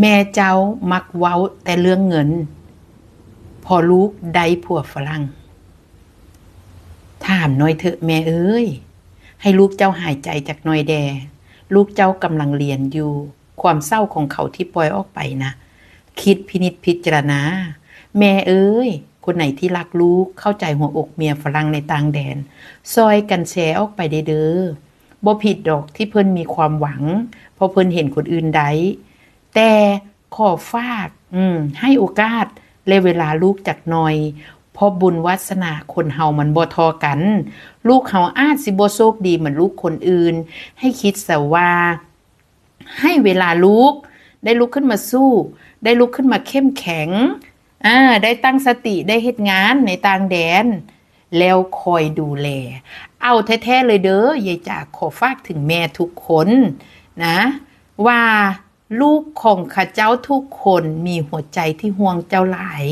แม่เจ้ามักเว้าแต่เรื่องเงิน พอลูกได้ผัวฝรั่ง ถามหน่อยเถอะแม่เอ้ย ให้ลูกเจ้าหายใจจากน่อยแด ลูกเจ้ากำลังเรียนอยู่ ความเศร้าของเขาที่ปล่อยออกไปนะ คิดพินิจพิจารณา แม่เอ้ย คนไหนที่รักลูกเข้าใจหัวอกเมียฝรั่งในต่างแดน ซอยกันแชร์ออกไปเด้อเบ่ผิดดอกที่เพิ่นมีความหวังพราะเพิ่นเห็นคนอื่นได้ แต่ขอฝากอให้โอกาสแลเวลาลูกจากหน่อยพราะบุญวาสนาคนเฮามันบ่ทอกัน ลูกเฮาอาจสิบ่โชคดีเหมือนลูกคนอื่น ให้คิดซะว่า ให้เวลาลูก ได้ลุกขึ้นมาสู้ ได้ลุกขึ้นมาเข้มแข็งอ่าได้ตั้งสติได้เฮ็ดงานในต่างแดน แล้วคอยดูแล เอาแท้ๆเลยเด้อยายจ๋าขอฝากถึงแม่ทุกคนนะ ว่า ลูกของข้าเจ้าทุกคนมีหัวใจที่ห่วงเจ้าหลาย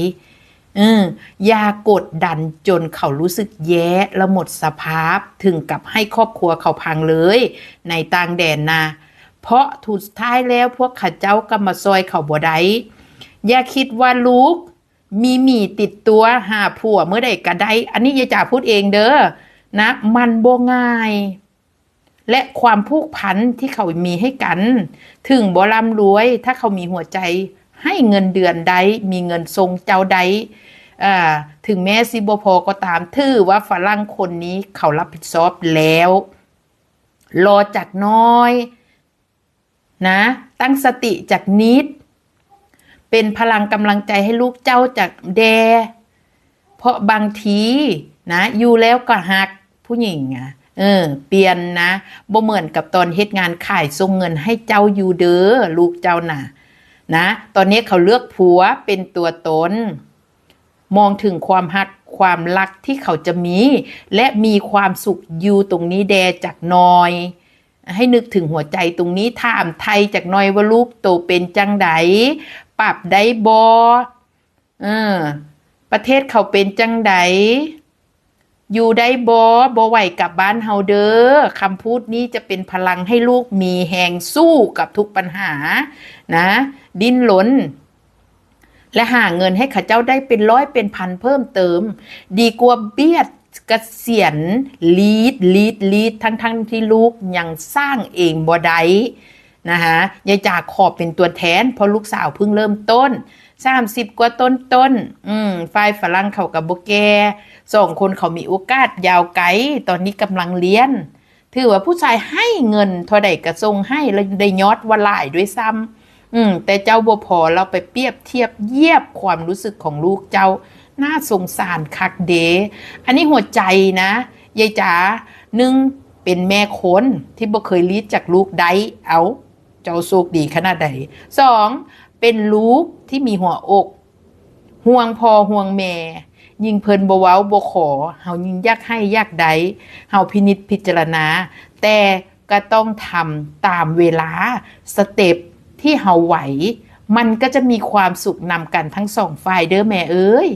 เอออย่ากดดันจนเขารู้สึกแย่และหมดสภาพถึงกับให้ครอบครัวเขาพังเลย ในต่างแดนนะเพราะถูกท้ายแล้วพวกข้าเจ้าก็มาซอยเขาบ่ได้อย่าคิดว่าลูก มีหมีติดตัวหาผัวเมื่อใดก็ได้ อันนี้ยายจ๋าพูดเองเด้อนะ มันบ่ง่าย และความผูกพันที่เขามีให้กัน ถึงบ่ร่ำรวยถ้าเขามีหัวใจให้เงินเดือนใด มีเงินทรงเจ้าใดอ่าถึงแม้สิบ่พอก็ตามถือว่าฝรั่งคนนี้เขารับผิดชอบแล้ว รอจากน้อย นะ ตั้งสติจากนิด เป็นพลังกำลังใจให้ลูกเจ้าจากแด เพราะบางที นะ อยู่แล้วก็หักผู้หญิงอะ เออ เปลี่ยนนะบ่เหมือนกับตอนเฮ็ดงานขายส่งเงินให้เจ้าอยู่เด้อลูกเจ้าน่ะ นะ ตอนนี้เขาเลือกผัวเป็นตัวตน มองถึงความหักความรักที่เขาจะมี และมีความสุขอยู่ตรงนี้แดจากน้อย ให้นึกถึงหัวใจตรงนี้ถามไทยจากน้อยว่าลูกโตเป็นจังไดปรับได้บอเออประเทศเขาเป็นจังได อยู่ได้บอบอไหวกลับบ้านเฮาเด้อคำพูดนี้จะเป็นพลังให้ลูกมีแหงสู้กับทุกปัญหานะ ดิ้นหลนและหาเงินให้ข้าเจ้าได้เป็นร้อยเป็นพันเพิ่มเติม ดีกว่าเบียดกเกษียณลีดลีดลีดทั้งทั้งที่ลูกยังสร้างเองบ่ได้นะคะยายจ่าขอบเป็นตัวแทนเพราะลูกสาวเพิ่งเริ่มต้น 30กว่าต้นต้น อืมฝ่ายฝรั่งเขากับโบแกสองคนเขามีโอกาสยาวไกล ตอนนี้กำลังเรียน ถือว่าผู้ชายให้เงินเท่าใดกระทรงให้แล้วได้ยอดว่าหลายด้วยซ้ำอืม แต่เจ้าบ่พอเราไปเปรียบเทียบเยียบความรู้สึกของลูกเจ้า น่าสงสารคักเด อันนี้หัวใจนะยายจ๋าหนึ่งเป็นแม่คนที่บ่เคยลีดจากลูกใดเอา เจ้าโชคดีขนาดใดสอง เป็นลูกที่มีหัวอก ห่วงพอห่วงแม่ ยิ่งเพลินบ่เว้าบขอ เฮายิ่งยากให้ยากได้เฮาพินิจพิจารณา แต่ก็ต้องทำตามเวลาสเต็ปที่เฮาไหว มันก็จะมีความสุขนำกันทั้งสองฝ่ายเด้อแม่เอ้ย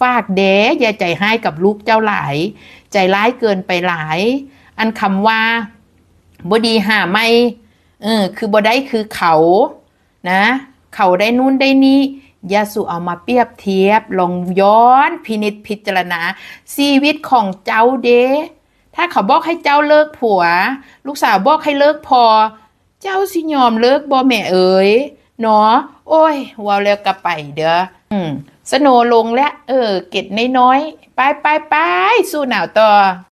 ฝากแดอย่าใจให้กับลูกเจ้าหลาย ใจร้ายเกินไปหลาย อันคำว่าบ่ดีหาไม่เออคือบ่ได้คือเขานะ เขาได้นู่นได้นี่ยาสู่เอามาเปรียบเทียบ ลองย้อนพินิจพิจารณาชีวิตของเจ้าเดถ้าเขาบอกให้เจ้าเลิกผัว ลูกสาวบอกให้เลิกพอ เจ้าสิยอมเลิกบ่แม่เอ๋ยเนาะโอ้ยว่าแล้วก็ไปเด้ออืมสโนลงแล้วเออ เก็ดน้อยๆไปไปไปสู้หนาวต่อ